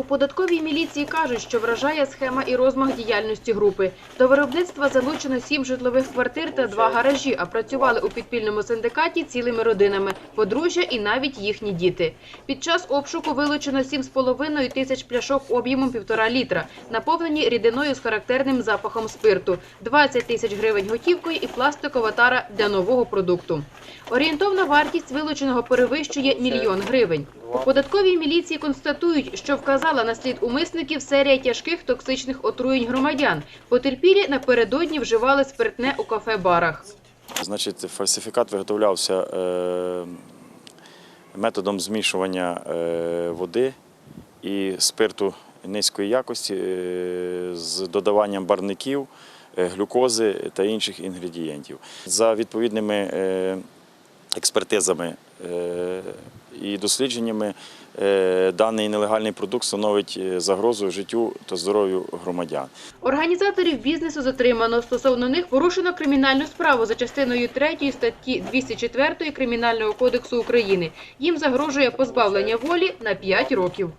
У податковій міліції кажуть, що вражає схема і розмах діяльності групи. До виробництва залучено сім житлових квартир та два гаражі, а працювали у підпільному синдикаті цілими родинами, подружжя і навіть їхні діти. Під час обшуку вилучено 7,5 тисяч пляшок об'ємом півтора літра, наповнені рідиною з характерним запахом спирту, 20 тисяч гривень готівкою і пластикова тара для нового продукту. Орієнтовна вартість вилученого перевищує мільйон гривень. У податковій міліції констатують, що вказала на слід умисників серія тяжких токсичних отруєнь громадян. Потерпілі напередодні вживали спиртне у кафе-барах. Значить, фальсифікат виготовлявся е, методом змішування е, води і спирту низької якості е, з додаванням барників, глюкози та інших інгредієнтів. За відповідними експертизами е, і дослідженнями е, даний нелегальний продукт становить е, загрозу життю та здоров'ю громадян. Організаторів бізнесу затримано. Стосовно них порушено кримінальну справу за частиною 3 статті 204 Кримінального кодексу України. Їм загрожує позбавлення волі на 5 років.